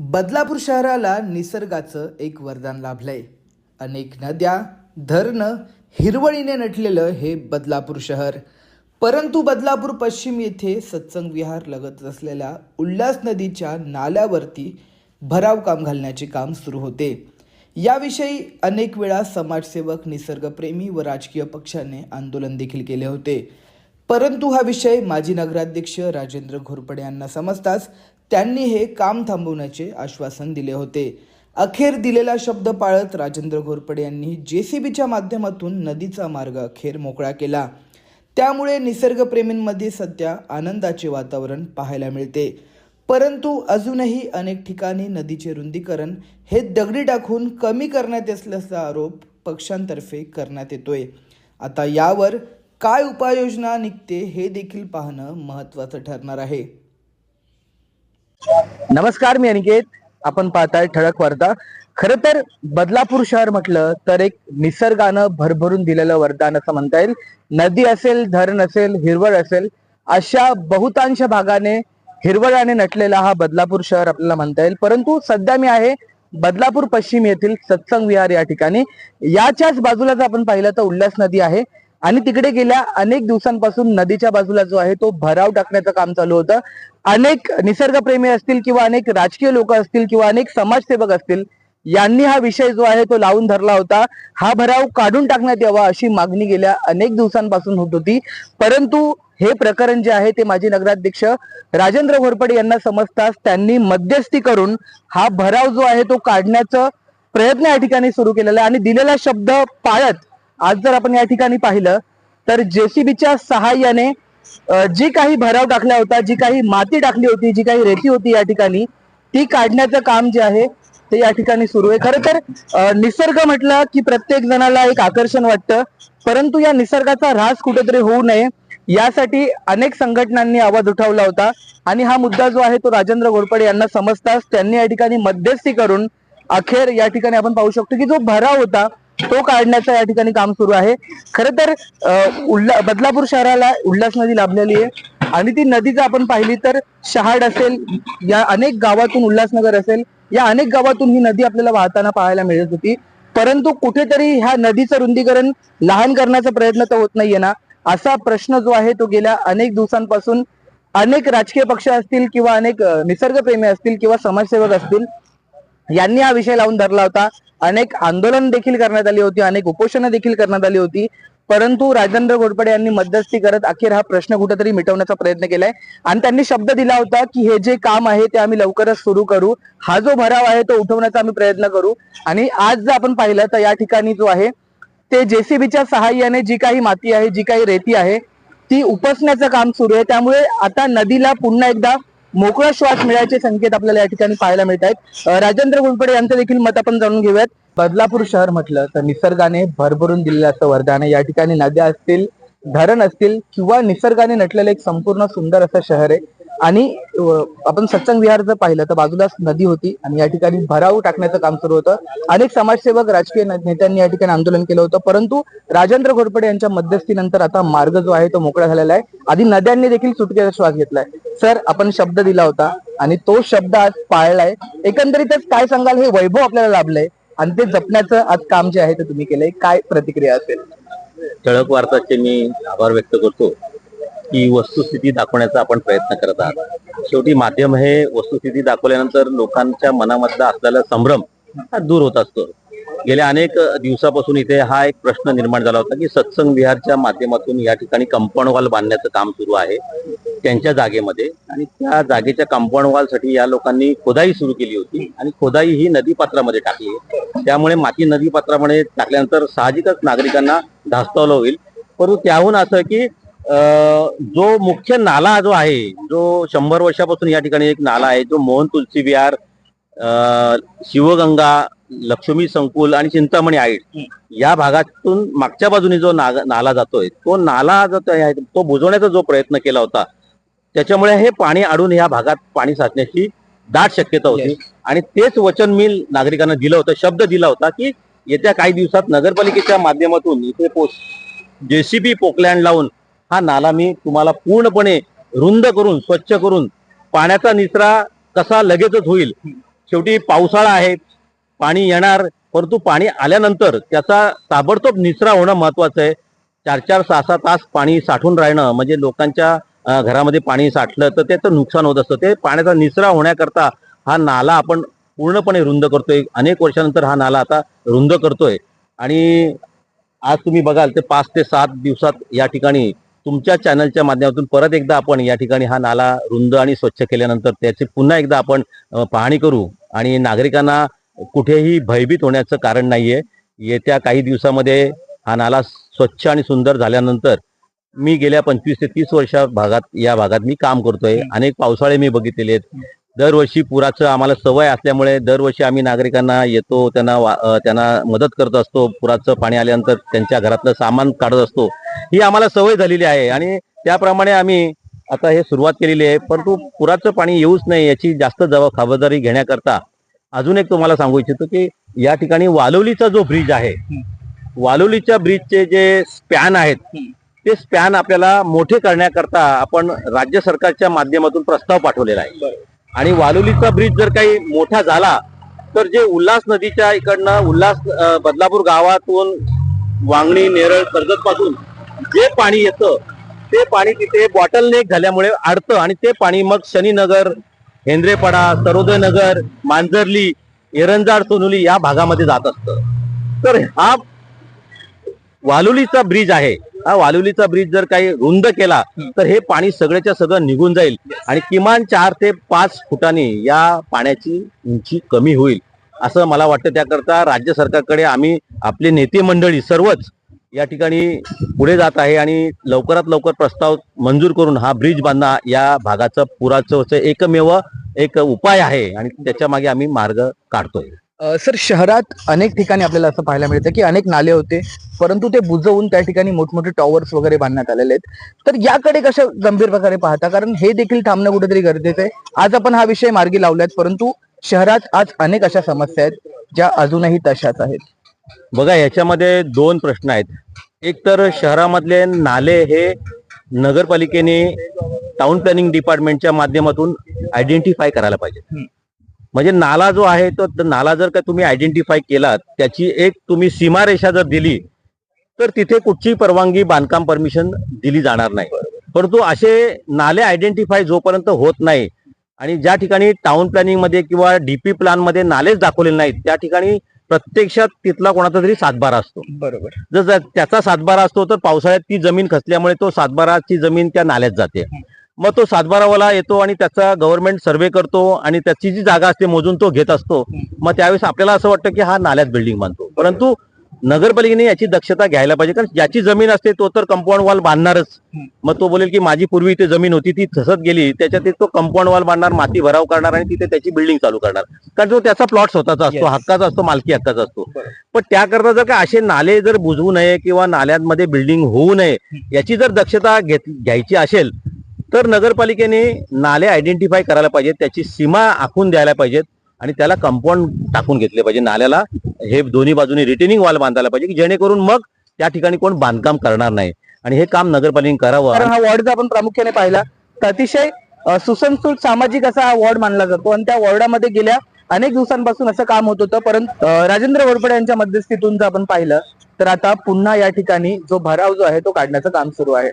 बदलापूर शहराला निसर्गाचं एक वरदान लाभलंय. अनेक नद्या धरणं हिरवळीने नटलेलं हे बदलापूर शहर. परंतु बदलापूर पश्चिम येथे सत्संग विहार लगत असलेल्या उल्हास नदीच्या नाल्यावरती भराव काम घालण्याचे काम सुरू होते. याविषयी अनेक वेळा समाजसेवक निसर्गप्रेमी व राजकीय पक्षाने आंदोलन देखील केले होते. परंतु हा विषय माजी नगराध्यक्ष राजेंद्र घोरपडे यांना समजताच त्यांनी हे काम थांबवण्याचे आश्वासन दिले होते. अखेर दिलेला शब्द पाळत राजेंद्र घोरपडे यांनी जेसीबीच्या माध्यमातून नदीचा मार्ग अखेर मोकळा केला. त्यामुळे निसर्गप्रेमींमध्ये सध्या आनंदाचे वातावरण पाहायला मिळते. परंतु अजूनही अनेक ठिकाणी नदीचे रुंदीकरण हे दगडी टाकून कमी करण्यात असल्याचा आरोप पक्षांतर्फे करण्यात येतोय. आता यावर काय उपाययोजना निघते हे देखील पाहणं महत्त्वाचं ठरणार आहे. नमस्कार मी अनिकेत. आपण पाहताय ठळक वार्ता. खर तर बदलापूर शहर म्हटलं तर एक निसर्गानं भरभरून दिलेलं वरदान असं म्हणता येईल. नदी असेल धरण असेल हिरवळ असेल अशा बहुतांश भागाने हिरवळाने नटलेला हा बदलापूर शहर आपल्याला म्हणता येईल. परंतु सध्या मी आहे बदलापूर पश्चिम येथील सत्संग विहार या ठिकाणी. याच्याच बाजूला जर आपण पाहिलं तर उल्हास नदी आहे. आणि तिकडे गेल्या अनेक दिवसांपासून नदीच्या बाजूला जो आहे तो भराव टाकण्याचं काम चालू होतं. अनेक निसर्गप्रेमी असतील किंवा अनेक राजकीय लोक असतील किंवा अनेक समाजसेवक असतील यांनी हा विषय जो आहे तो लावून धरला होता. हा भराव काढून टाकण्यात यावा अशी मागणी गेल्या अनेक दिवसांपासून होत होती. परंतु हे प्रकरण जे आहे ते माजी नगराध्यक्ष राजेंद्र घोरपडे यांना समजताच त्यांनी मध्यस्थी करून हा भराव जो आहे तो काढण्याचं प्रयत्न या ठिकाणी सुरू केलेला आहे. आणि दिलेला शब्द पाळत आज जर आपण या ठिकाणी पाहिलं तर जेसीबीच्या सहाय्याने जी काही भराव टाकला होता जी काही माती टाकली होती जी काही रेती होती या ठिकाणी ती काढण्याचं काम जे आहे ते या ठिकाणी सुरू आहे. खरं तर निसर्ग म्हटलं की प्रत्येक जणाला एक आकर्षण वाटतं परंतु या निसर्गाचा ऱ्हास कुठेतरी होऊ नये यासाठी अनेक संघटनांनी आवाज उठवला होता. आणि हा मुद्दा जो आहे तो राजेंद्र घोरपडे यांना समजताच त्यांनी या ठिकाणी मध्यस्थी करून अखेर या ठिकाणी आपण पाहू शकतो की जो भराव होता तो काढण्याचं या ठिकाणी काम सुरू आहे. खर तर उल्हा बदलापूर शहराला उल्हास नदी लाभलेली आहे. आणि ती नदी जर आपण पाहिली तर शहाड असेल या अनेक गावातून उल्हासनगर असेल या अनेक गावातून ही नदी आपल्याला वाहताना पाहायला मिळत होती. परंतु कुठेतरी ह्या नदीचं रुंदीकरण लहान करण्याचा प्रयत्न तर होत नाहीये ना? असा प्रश्न जो आहे तो गेल्या अनेक दिवसांपासून अनेक राजकीय पक्ष असतील किंवा अनेक निसर्गप्रेमी असतील किंवा समाजसेवक असतील यांनी हा विषय लावून धरला होता. अनेक आंदोलन देखील करण्यात आली होती अनेक उपोषणं देखील करण्यात आली होती. परंतु राजेंद्र घोडपडे यांनी मध्यस्थी करत अखेर हा प्रश्न कुठेतरी मिटवण्याचा प्रयत्न केलाय. आणि त्यांनी शब्द दिला होता की हे जे काम आहे ते आम्ही लवकरच सुरू करू. हा जो भराव आहे तो उठवण्याचा आम्ही प्रयत्न करू. आणि आज जर आपण पाहिलं तर या ठिकाणी जो आहे ते जेसीबीच्या सहाय्याने जी काही माती आहे जी काही रेती आहे ती उपसण्याचं काम सुरू आहे. त्यामुळे आता नदीला पुन्हा एकदा मोकळा श्वास मिळायचे संकेत आपल्याला या ठिकाणी पाहायला मिळत आहेत. राजेंद्र घोरपडे यांचं देखील मत आपण जाणून घेऊयात. बदलापूर शहर म्हटलं तर निसर्गाने भरभरून दिलेलं असं वरदान आहे. या ठिकाणी नद्या असतील धरण असतील किंवा निसर्गाने नटलेलं एक संपूर्ण सुंदर असं शहर आहे. आणि आपण सत्संग विहार जर पाहिलं तर बाजूलाच नदी होती आणि या ठिकाणी भराव टाकण्याचं काम सुरू होतं. अनेक समाजसेवक राजकीय नेत्यांनी या ठिकाणी आंदोलन केलं होतं. परंतु राजेंद्र घोरपडे यांच्या मध्यस्थीनंतर आता मार्ग जो आहे तो मोकळा झालेला आहे. आधी नद्यांनी देखील सुटकेचा श्वास घेतलाय. सर आपण शब्द दिला होता आणि तो शब्द आज पाळलाय. एकंदरीतच काय सांगाल? हे वैभव आपल्याला लाभलंय. आणि ते जपण्याचं आज काम जे आहे ते तुम्ही केलंय. काय प्रतिक्रिया असेल? ठळक वार्ताचे मी आभार व्यक्त करतो. की वस्तुस्थिती दाखवण्याचा आपण प्रयत्न करत आहात. शेवटी माध्यम हे वस्तुस्थिती दाखवल्यानंतर लोकांच्या मनामधला असलेला संभ्रम हा दूर होत असतो. गेल्या अनेक दिवसापासून इथे हा एक प्रश्न निर्माण झाला होता की सत्संग विहारच्या माध्यमातून या ठिकाणी कंपाऊंड वॉल बांधण्याचं काम सुरू आहे त्यांच्या जागेमध्ये. आणि त्या जागेच्या कंपाऊंड वॉलसाठी या लोकांनी खोदाई सुरू केली होती आणि खोदाई ही नदीपात्रामध्ये टाकली आहे. त्यामुळे माती नदीपात्रामध्ये टाकल्यानंतर साहजिकच नागरिकांना धास्तावलं होईल. परंतु त्याहून असं की जो मुख्य नाला जो आहे जो शंभर वर्षापासून या ठिकाणी एक नाला आहे जो मोहन तुलसी विहार शिवगंगा लक्ष्मी संकुल आणि चिंतामणी आईट या भागातून मागच्या बाजूने जो नाग- नाला जातोय तो नाला जो तो आहे तो बुजवण्याचा जो प्रयत्न केला होता त्याच्यामुळे हे पाणी अडून या भागात पाणी साचण्याची दाट शक्यता होती. आणि तेच वचन मी नागरिकांना दिलं होतं शब्द दिला होता की येत्या काही दिवसात नगरपालिकेच्या माध्यमातून इथे पोच जेसीबी पोकलँड लावून हा नाला मी तुम्हाला पूर्णपणे रुंद करून स्वच्छ करून पाण्याचा निचरा कसा लगेचच होईल? शेवटी पावसाळा आहे पाणी येणार परंतु पाणी आल्यानंतर त्याचा ताबडतोब निचरा होणं महत्वाचं आहे. चार चार सहा सहा तास पाणी साठून राहणं म्हणजे लोकांच्या घरामध्ये पाणी साठलं तर त्याचं नुकसान होत असतं. ते पाण्याचा निचरा होण्याकरता हा नाला आपण पूर्णपणे रुंद करतोय. अनेक वर्षानंतर हा नाला आता रुंद करतोय. आणि आज तुम्ही बघाल ते पाच ते सात दिवसात या ठिकाणी तुमच्या चॅनलच्या माध्यमातून परत एकदा आपण या ठिकाणी हा नाला रुंद आणि स्वच्छ केल्यानंतर त्याची पुन्हा एकदा आपण पाहणी करू आणि नागरिकांना कुठेही भयभीत होण्याचं कारण नाहीये. येत्या काही दिवसामध्ये हा नाला स्वच्छ आणि सुंदर झाल्यानंतर मी गेल्या पंचवीस ते तीस वर्षा भागात या भागात मी काम करतोय. अनेक पावसाळे मी बघितलेले आहेत. दरवर्षी पुराचं आम्हाला सवय असल्यामुळे दरवर्षी आम्ही नागरिकांना येतो त्यांना त्यांना मदत करत असतो पुराचं पाणी आल्यानंतर त्यांच्या घरातलं सामान काढत असतो. ही आम्हाला सवय झालेली आहे आणि त्याप्रमाणे आम्ही आता हे सुरुवात केलेली आहे. परंतु पुराचं पाणी येऊच नाही याची जास्त जबाब खबरदारी घेण्याकरता अजून एक तुम्हाला सांगू इच्छितो की या ठिकाणी वालोलीचा जो ब्रिज आहे वालोलीच्या ब्रिजचे जे स्पॅन आहेत ते स्पॅन आपल्याला मोठे करण्याकरता आपण राज्य सरकारच्या माध्यमातून प्रस्ताव पाठवलेला आहे. आणि वालोलीचा ब्रिज जर काही मोठा झाला तर जे उल्हास नदीच्या इकडनं उल्हास बदलापूर गावातून वांगणी नेरळ कर्जत पासून जे पाणी येतं ते पाणी तिथे बॉटल नेक झाल्यामुळे अडतं आणि ते पाणी मग शनीनगर हेंद्रेपाडा सरोदयनगर मांजरली एरंजाड सोनुली या भागामध्ये जात असतं. तर हा वालोलीचा ब्रिज आहे. हा वालुलीचा ब्रिज जर काही रुंद केला तर हे पाणी सगळ्याच्या सगळं निघून जाईल. आणि किमान चार ते पाच फुटांनी या पाण्याची उंची कमी होईल असं मला वाटतं. त्याकरता राज्य सरकारकडे आम्ही आपले नेते मंडळी सर्वच या ठिकाणी पुढे जात आहे आणि लवकरात लवकर प्रस्ताव मंजूर करून हा ब्रिज बांधणं या भागाचं पुराचं एकमेव एक उपाय आहे आणि त्याच्यामागे आम्ही मार्ग काढतोय. सर शहरात अनेक ठिकाणी आपल्याला असं पाहायला मिळतं की अनेक नाले होते परंतु ते बुजवून त्या ठिकाणी मोठमोठे टॉवर्स वगैरे बांधण्यात आलेले आहेत. तर याकडे कशा गंभीर प्रकारे पाहता? कारण हे देखील थांबणं कुठेतरी गरजेचं आहे. आज आपण हा विषय मार्गी लावलाय परंतु शहरात आज अनेक अशा समस्या आहेत ज्या अजूनही तशाच आहेत. बघा याच्यामध्ये दोन प्रश्न आहेत. एक तर शहरामधले नाले हे नगरपालिकेने टाउन प्लॅनिंग डिपार्टमेंटच्या माध्यमातून आयडेंटिफाय करायला पाहिजे म्हणजे नाला जो आहे तो नाला जर का तुम्ही आयडेंटिफाय केला त्याची एक तुम्ही सीमारेषा जर दिली तर तिथे कुठची परवानगी बांधकाम परमिशन दिली जाणार नाही. परंतु असे नाले आयडेंटिफाय जोपर्यंत होत नाही आणि ज्या ठिकाणी टाउन प्लॅनिंगमध्ये किंवा डीपी प्लॅनमध्ये नालेच दाखवलेले नाहीत त्या ठिकाणी प्रत्यक्षात तिथला कोणाचा तरी सातबारा असतो. बरोबर. जर जर त्याचा सातबारा असतो तर पावसाळ्यात ती जमीन खचल्यामुळे तो सातबाराची जमीन त्या नाल्यात जाते. मग तो सातबारावाला येतो आणि त्याचा गव्हर्नमेंट सर्वे करतो आणि त्याची जी जागा असते मोजून तो घेत असतो. मग त्यावेळेस आपल्याला असं वाटतं की हा नाल्यात बिल्डिंग बांधतो. परंतु नगरपालिकेने याची दक्षता घ्यायला पाहिजे. कारण ज्याची जमीन असते तो तर कंपाऊंड वॉल बांधणारच. मग तो बोलेल की माझी पूर्वी इथे जमीन होती ती तसत गेली. त्याच्यात तो कंपाऊंड वॉल बांधणार माती भराव करणार आणि तिथे त्याची बिल्डिंग चालू करणार. कारण तो त्याचा प्लॉट स्वतःचा असतो. हक्काचा असतो मालकी हक्काचा असतो. पण त्याकरता जर का असे नाले जर बुजवू नये किंवा नाल्यांमध्ये बिल्डिंग होऊ नये याची जर दक्षता घ्यायची असेल तर नगरपालिकेने नाले आयडेंटिफाय करायला पाहिजेत त्याची सीमा आखून द्यायला पाहिजेत आणि त्याला कंपाऊंड टाकून घेतले पाहिजे. नाल्याला हे दोन्ही बाजूने रिटेनिंग वॉल बांधायला पाहिजे की जेणेकरून मग त्या ठिकाणी कोण बांधकाम करणार नाही. आणि हे काम नगरपालिकेने करावं. कारण हा वॉर्ड जर आपण प्रामुख्याने पाहिला. तर अतिशय सुसंस्कृत सामाजिक असा हा वॉर्ड मानला जातो. आणि त्या वॉर्डामध्ये गेल्या अनेक दिवसांपासून असं काम होत होतं. परंतु राजेंद्र वडपडे यांच्या मध्यस्थीतून जर आपण पाहिलं. तर आता पुन्हा या ठिकाणी जो भराव जो आहे तो काढण्याचं काम सुरू आहे.